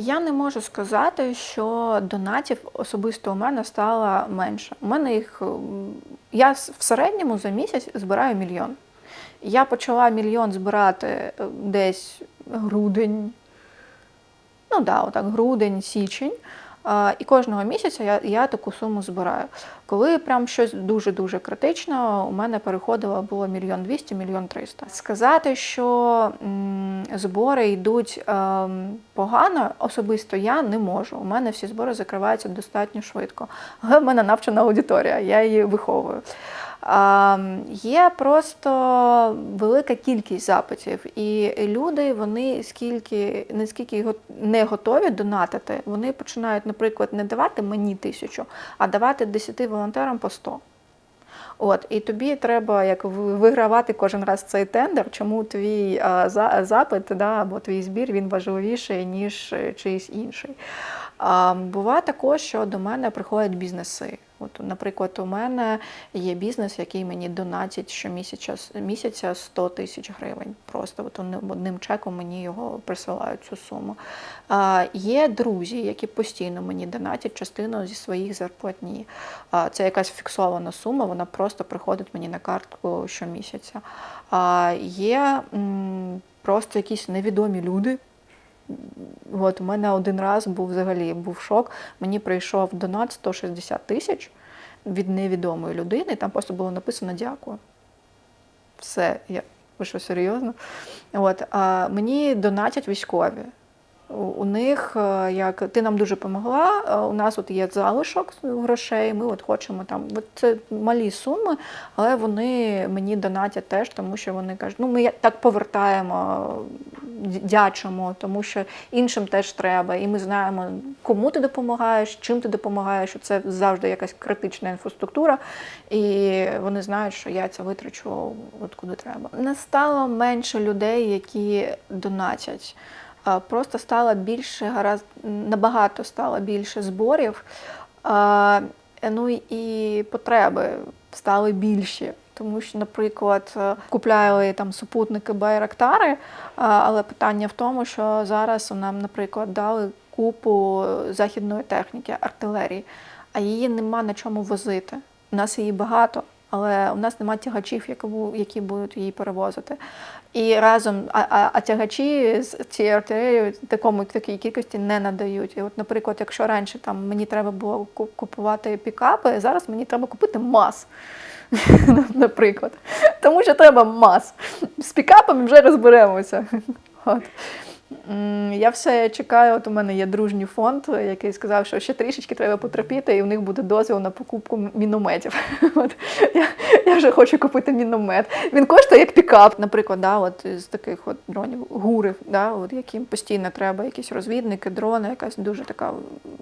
Я не можу сказати, що донатів особисто у мене стало менше. У мене їх я в середньому за місяць збираю мільйон. Я почала мільйон збирати е, десь грудень, ну да, отак, грудень, січень. І кожного місяця я, я таку суму збираю. Коли прям щось дуже-дуже критично, у мене переходило було мільйон двісті, мільйон триста. Сказати, що збори йдуть ем, погано, особисто я не можу. У мене всі збори закриваються достатньо швидко. В мене навчена аудиторія, я її виховую. Є просто велика кількість запитів, і люди, вони скільки, наскільки не готові донатити, вони починають, наприклад, не давати мені тисячу, а давати 10 волонтерам по 100. От, і тобі треба як вигравати кожен раз цей тендер, чому твій а, за, запит да, або твій збір він важливіший, ніж е, чийсь інший. А, буває також, що до мене приходять бізнеси. От, наприклад, у мене є бізнес, який мені донатить щомісяця місяця 100 тисяч гривень. Просто от одним чеком мені його присилають цю суму. А, є друзі, які постійно мені донатять частину зі своїх зарплатні. А, це якась фіксована сума, вона просто приходить мені на картку щомісяця. А, є м, просто якісь невідомі люди. От у мене один раз був взагалі був шок. Мені прийшов донат 160 тисяч від невідомої людини. Там просто було написано дякую. Все, я ви що серйозно? От а мені донатять військові. У, них е, як ти нам дуже допомогла. е, У нас от є залишок грошей. Ми от хочемо там. Це малі суми, але вони мені донатять теж, тому що вони кажуть, ну ми так повертаємо, дячимо, тому що іншим теж треба. І ми знаємо, кому ти допомагаєш, чим ти допомагаєш. Це завжди якась критична інфраструктура, і вони знають, що я це витрачу от куди треба. Не стало менше людей, які донатять. Просто стало більше гаразд, набагато стало більше зборів. Ну і потреби стали більші. Тому що, наприклад, е, купляли там супутники Байрактари, але питання в тому, що зараз нам, наприклад, дали купу західної техніки, артилерії, а її нема на чому возити. У нас її багато, але у нас немає тягачів, які будуть її перевозити. І разом, а, а, а тягачі з цією артилерією такому такій кількості не надають. І от, наприклад, якщо раніше там мені треба було купувати пікапи, зараз мені треба купити МАЗ. Наприклад. Тому що треба МАЗ. З пікапами вже розберемося. От. Я все чекаю. От у мене є дружній фонд, який сказав, що ще трішечки треба потерпіти, і у них буде дозвіл на покупку мінометів. От я, я вже хочу купити міномет. Він коштує як пікап. Наприклад, да, от з таких от дронів, гурів, да, от яким постійно треба якісь розвідники, дрони, якась дуже така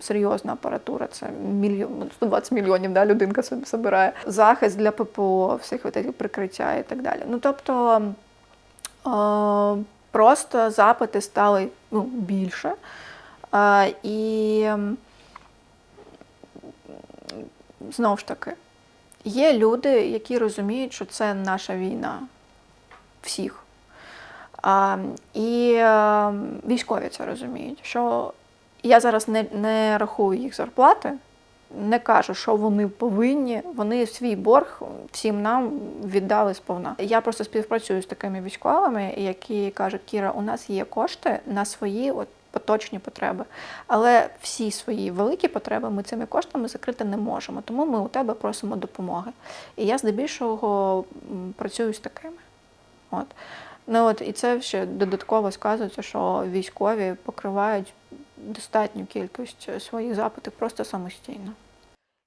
серйозна апаратура. Це мільйон, 120 мільйонів да, людинка собі собирає. Захист для ППО, всіх прикриття і так далі. Ну тобто. Просто запити стали ну, більше. Е, І знову ж таки, є люди, які розуміють, що це наша війна всіх. А, і е, військові це розуміють, що я зараз не, не рахую їх зарплати, не кажу, що вони повинні. Вони свій борг всім нам віддали сповна. Я просто співпрацюю з такими військовими, які кажуть, Кіра, у нас є кошти на свої от поточні потреби, але всі свої великі потреби ми цими коштами закрити не можемо. Тому ми у тебе просимо допомоги. І я здебільшого працюю з такими. От. Ну от і це ще додатково сказується, що військові покривають достатню кількість своїх запитів просто самостійно.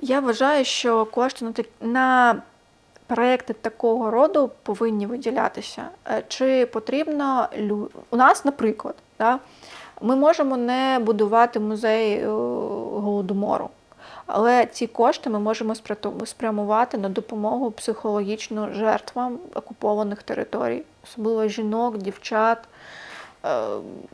Я вважаю, що кошти на, проекти такого роду повинні виділятися. Е, Чи потрібно у нас, наприклад, да, ми можемо не будувати музей е, голодомору. Але ці кошти ми можемо спрямувати на допомогу психологічно жертвам окупованих територій, особливо жінок, дівчат, е,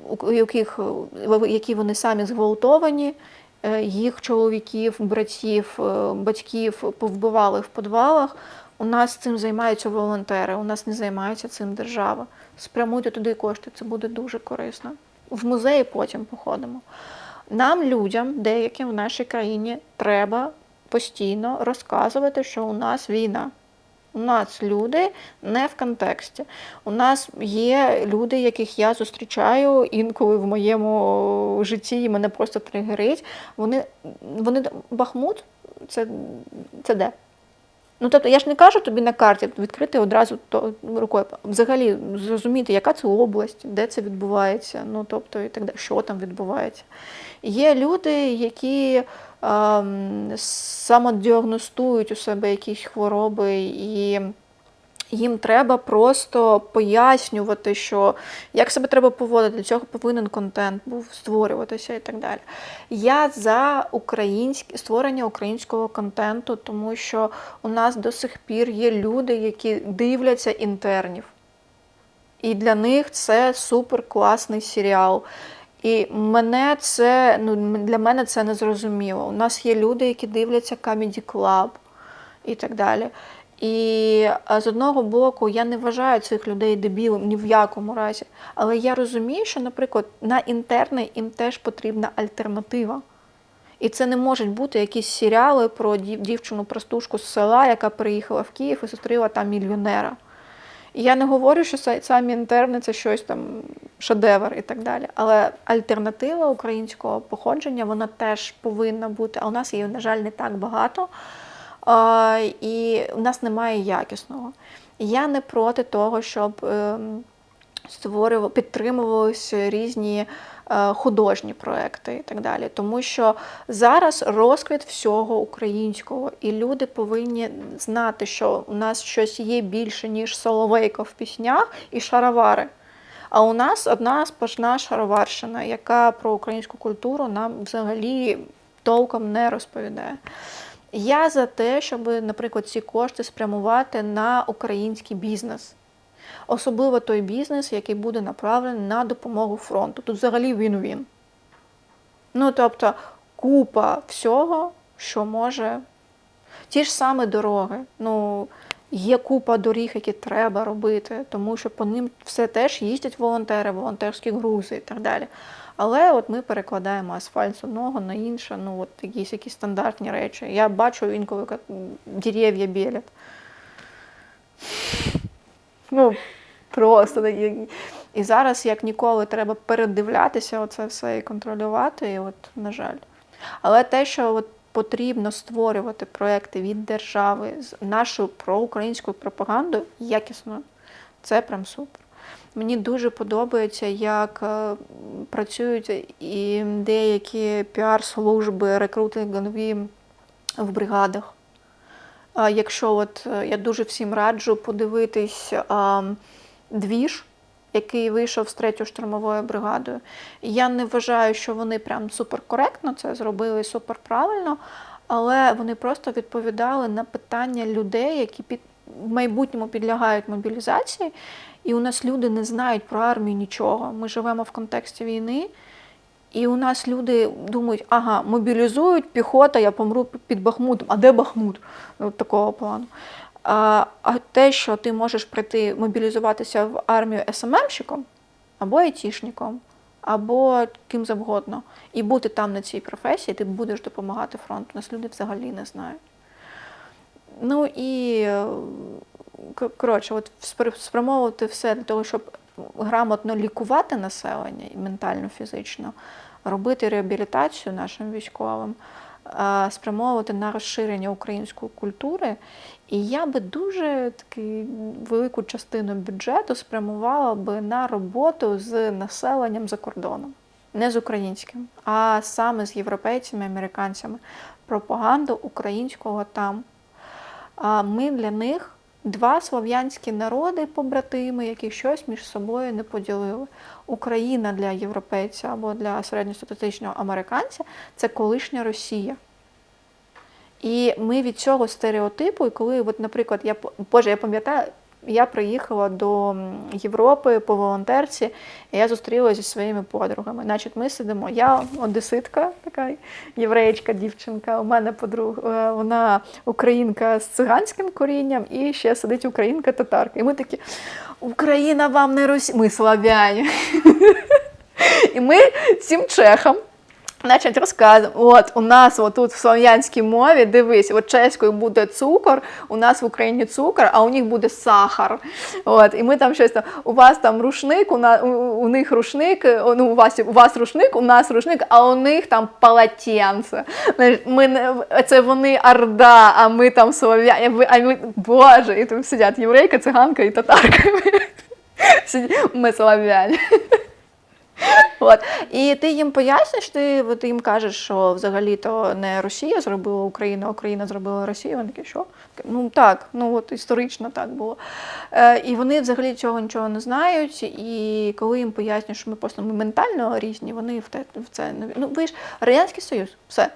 у яких, е, які вони самі зґвалтовані, е, їх чоловіків, братів, е, батьків повбивали в підвалах. У нас цим займаються волонтери, у нас не займається цим держава. Спрямуйте туди кошти, це буде дуже корисно. В музеї потім походимо. Нам, людям, деяким в нашій країні, треба постійно розказувати, що у нас війна. У нас люди не в контексті. У нас є люди, яких я зустрічаю інколи в моєму житті, і мене просто тригерить. Вони, вони Бахмут це, це де? Ну, тобто, я ж не кажу тобі на карті відкрити одразу то рукою. Взагалі зрозуміти, яка це область, де це відбувається, ну тобто і так далі, що там відбувається. Є люди, які самодіагностують у себе якісь хвороби, і їм треба просто пояснювати, що як себе треба поводити, для цього повинен контент був створюватися і так далі. Я за українське створення українського контенту, тому що у нас до сих пір є люди, які дивляться інтернів. І для них це супер класний серіал. І мене це ну для мене це не зрозуміло. У нас є люди, які дивляться Comedy Club і так далі. І з одного боку я не вважаю цих людей дебілом ні в якому разі. Але я розумію, що, наприклад, на інтерне їм теж потрібна альтернатива. І це не можуть бути якісь серіали про дівчину-простушку з села, яка приїхала в Київ і зустріла там мільйонера. Я не говорю, що самі інтерни це щось там шедевр і так далі. Але альтернатива українського походження вона теж повинна бути. А у нас її, на жаль, не так багато. І у нас немає якісного. Я не проти того, щоб ем, створювали, підтримувалися різні художні проекти і так далі. Тому що зараз розквіт всього українського, і люди повинні знати, що у нас щось є більше, ніж соловейко в піснях і шаровари. А у нас одна сплошна шароварщина, яка про українську культуру нам взагалі толком не розповідає. Я за те, щоб, наприклад, ці кошти спрямувати на український бізнес. Особливо той бізнес, який буде направлений на допомогу фронту. Тут взагалі він-він. Ну, тобто, купа всього, що може. Ті ж саме дороги. Ну, Є купа доріг, які треба робити, тому що по ним все теж їздять волонтери, волонтерські грузи і так далі. Але от ми перекладаємо асфальт з одного на інше, ну от якісь якісь стандартні речі. Я бачу інколи як дерев'я білять. Ну, просто. І зараз, як ніколи, треба передивлятися оце все і контролювати, і от, на жаль. Але те, що от потрібно створювати проекти від держави з нашою проукраїнською пропагандою якісно, це прям супер. Мені дуже подобається, як е, працюють і деякі піар-служби, рекрутингові в бригадах. Якщо от е, я дуже всім раджу подивитись двіж, який вийшов з третьою штурмовою бригадою. Я не вважаю, що вони прям суперкоректно це зробили суперправильно, але вони просто відповідали на питання людей, які під в майбутньому підлягають мобілізації. І у нас люди не знають про армію нічого. Ми живемо в контексті війни, і у нас люди думають, ага, мобілізують піхота, я помру під Бахмутом. А де Бахмут? Ну, такого плану. А а те, що ти можеш прийти мобілізуватися в армію СММщиком або айтішником, або ким завгодно, і бути там на цій професії, ти будеш допомагати фронту. Нас люди взагалі не знають. Ну і коротше, от спрямовувати все для того, щоб грамотно лікувати населення і ментально, фізично, робити реабілітацію нашим військовим, спрямовувати на розширення української культури. І я би дуже таки велику частину бюджету спрямувала би на роботу з населенням за кордоном. Не з українським, а саме з європейцями, американцями. Пропаганду українського там. Ми для них Два слов'янські народи, побратими, які щось між собою не поділили. Україна для європейця або для середньостатистичного американця це колишня Росія. І ми від цього стереотипу, і коли, от, наприклад, я Боже, я пам'ятаю, я приїхала до Європи по волонтерці, і я зустрілася зі своїми подругами. Значить, ми сидимо. Я одеситка, така єврейська дівчинка. У мене подруга, е, вона українка з циганським корінням, і ще сидить українка татарка. І ми такі: Україна вам не Росія, ми славяні. І ми цим чехам Значить, розказуємо, от у нас отут в слов'янській мові, дивись, от чеською буде цукор, у нас в Україні цукор, а у них буде сахар. От, і ми там щось там, у вас там рушник, у, на, у, у них рушник, ну, у вас, у вас рушник, у нас рушник, а у них там полотенце. Це вони орда, а ми там слов'яні, а ми, боже, і там сидять єврейка, циганка і татарка. Ми слов'яні. От. І ти їм поясниш, ти, ти їм кажеш, що взагалі-то не Росія зробила Україну, а Україна зробила Росію. Вони такі, що? Ну так, ну от історично так було. Е, і вони взагалі цього нічого не знають. І коли їм пояснюєш, що ми просто ми ментально різні, вони в, те, в це не ну ви ж Радянський Союз, все.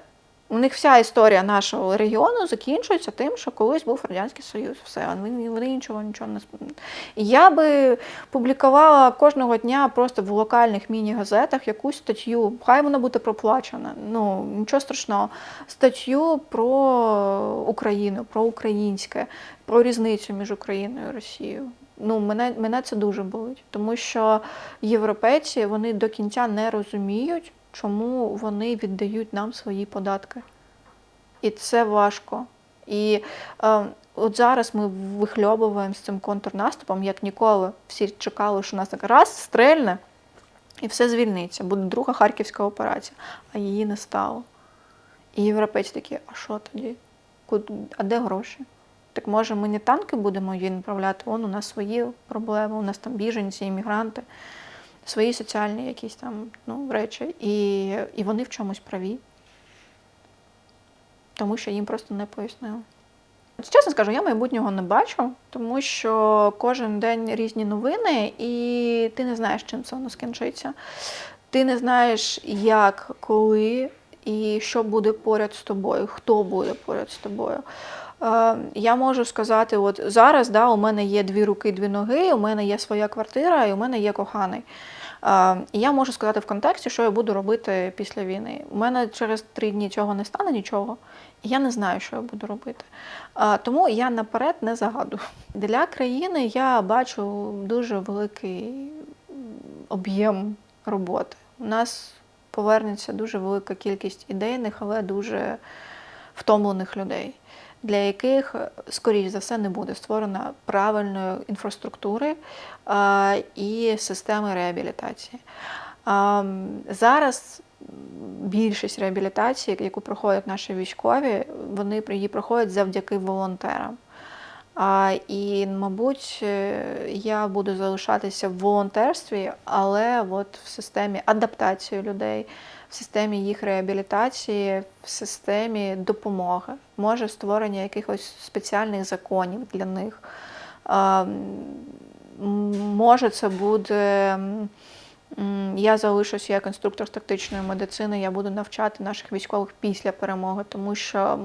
У них вся історія нашого регіону закінчується тим, що колись був Радянський Союз. Все, вони, вони нічого нічого не Я би публікувала кожного дня просто в локальних міні-газетах якусь статтю. Хай вона буде проплачена. Ну нічого страшного. Статтю про Україну, про українське, про різницю між Україною і Росією. Ну, мене, мене це дуже болить, тому що європейці вони до кінця не розуміють, чому вони віддають нам свої податки. І це важко. І е, от зараз ми вихльобуємо з цим контрнаступом, як ніколи. Всі чекали, що нас так раз стрельне, і все звільниться. Буде друга харківська операція, а її не стало. І європейці такі, а що тоді? А де гроші? Так може ми не танки будемо її направляти? Вон у нас свої проблеми, у нас там біженці, іммігранти, свої соціальні якісь там ну, речі. І, і вони в чомусь праві. Тому що їм просто не пояснили. Чесно скажу, я майбутнього не бачу, тому що кожен день різні новини, і ти не знаєш, чим це воно скінчиться. Ти не знаєш, як, коли і що буде поряд з тобою, хто буде поряд з тобою. Е, Я можу сказати, от зараз да, у мене є дві руки, дві ноги, у мене є своя квартира, і у мене є коханий. І я можу сказати в контексті, що я буду робити після війни. У мене через три дні цього не стане нічого, і я не знаю, що я буду робити. Тому я наперед не загадую. Для країни я бачу дуже великий об'єм роботи. У нас повернеться дуже велика кількість ідейних, але дуже втомлених людей, для яких, е, скоріш за все, не буде створена правильної інфраструктури а, і системи реабілітації. А, Зараз більшість реабілітації, яку проходять наші військові, вони її проходять завдяки волонтерам. А, і, мабуть, е, я буду залишатися в волонтерстві, але от в системі адаптації людей, в системі їх реабілітації, в системі допомоги, може створення якихось спеціальних законів для них. А, Може, це буде. Я залишусь як інструктор тактичної медицини, я буду навчати наших військових після перемоги, тому що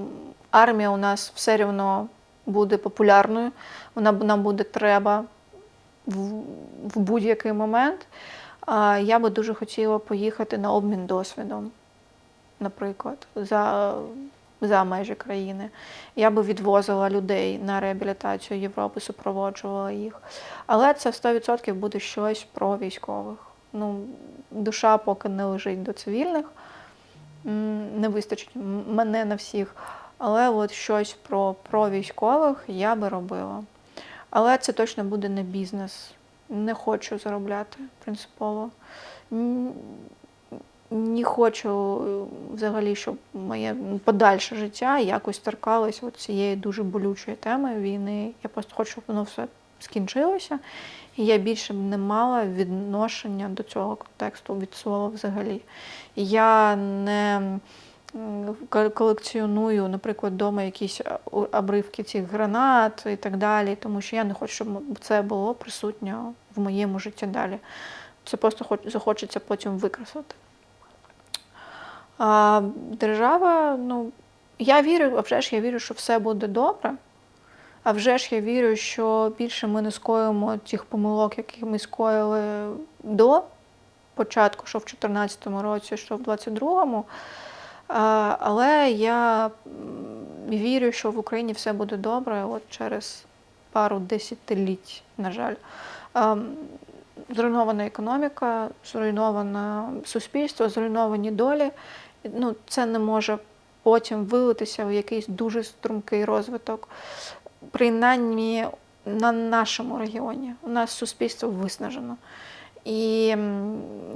армія у нас все рівно буде популярною, вона нам буде треба в, в будь-який момент. Я би дуже хотіла поїхати на обмін досвідом, наприклад, за, за межі країни. Я би відвозила людей на реабілітацію Європи, супроводжувала їх. Але це 100% буде щось про військових. Ну, душа поки не лежить до цивільних, не вистачить мене на всіх. Але от щось про, про військових я би робила. Але це точно буде не бізнес. Не хочу заробляти принципово. Не хочу е, взагалі, щоб моє подальше життя якось торкалось цієї дуже болючої теми війни. Я просто хочу, щоб воно все скінчилося. І я більше не мала відношення до цього контексту від слова взагалі. Я не колекціоную, наприклад, вдома якісь обривки цих гранат і так далі, тому що я не хочу, щоб це було присутньо в моєму житті далі. Це просто хоч- захочеться потім викреслити. А держава, ну, я вірю, а вже ж я вірю, що все буде добре. А вже ж я вірю, що більше ми не скоїмо тих помилок, які ми скоїли до початку, що в 2014 році, що в 2022. Але я вірю, що в Україні все буде добре от через пару десятиліть, на жаль. Зруйнована економіка, зруйноване суспільство, зруйновані долі. Ну, це не може потім вилитися в якийсь дуже стрімкий розвиток. Принаймні на нашому регіоні. У нас суспільство виснажено. І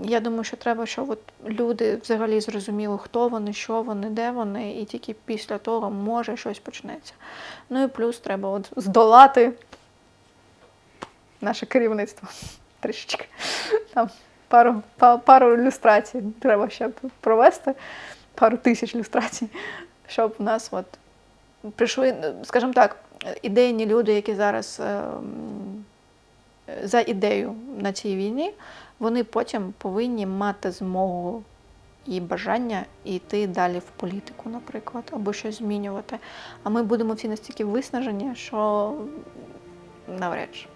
я думаю, що треба, щоб от люди взагалі зрозуміли, хто вони, що вони, де вони, і тільки після того може щось почнеться. Ну і плюс треба от здолати наше керівництво трішечки. Там пару, па- пару ілюстрацій треба ще провести, пару тисяч ілюстрацій, щоб в нас от прийшли, скажімо так, ідейні люди, які зараз е, за ідею на цій війні, вони потім повинні мати змогу і бажання йти далі в політику, наприклад, або щось змінювати. А ми будемо всі настільки виснажені, що навряд чи.